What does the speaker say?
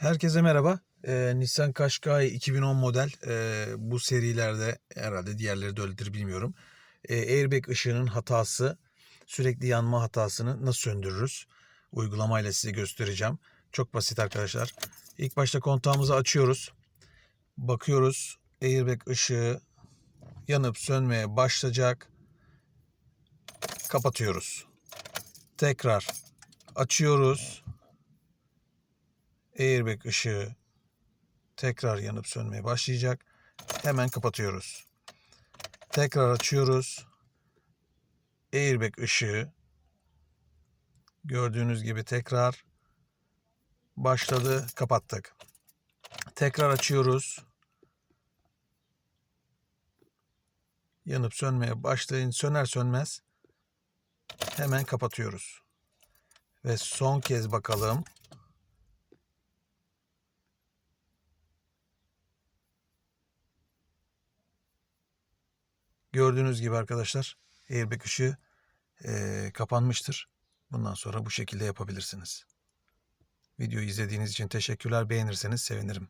Herkese merhaba. Ee, Nissan Qashqai 2010 model. Ee, bu serilerde herhalde diğerleri de öyledir bilmiyorum. Ee, airbag ışığının hatası, sürekli yanma hatasını nasıl söndürürüz? Uygulamayla size göstereceğim. Çok basit arkadaşlar. İlk başta kontağımızı açıyoruz. Bakıyoruz. Airbag ışığı yanıp sönmeye başlayacak. Kapatıyoruz. Tekrar açıyoruz. Airbag ışığı tekrar yanıp sönmeye başlayacak. Hemen kapatıyoruz. Tekrar açıyoruz. Airbag ışığı gördüğünüz gibi tekrar başladı. Kapattık. Tekrar açıyoruz. Yanıp sönmeye başlayın. Söner sönmez hemen kapatıyoruz. Ve son kez bakalım. Gördüğünüz gibi arkadaşlar airbag ışığı eee, kapanmıştır. Bundan sonra bu şekilde yapabilirsiniz. Videoyu izlediğiniz için teşekkürler. Beğenirseniz sevinirim.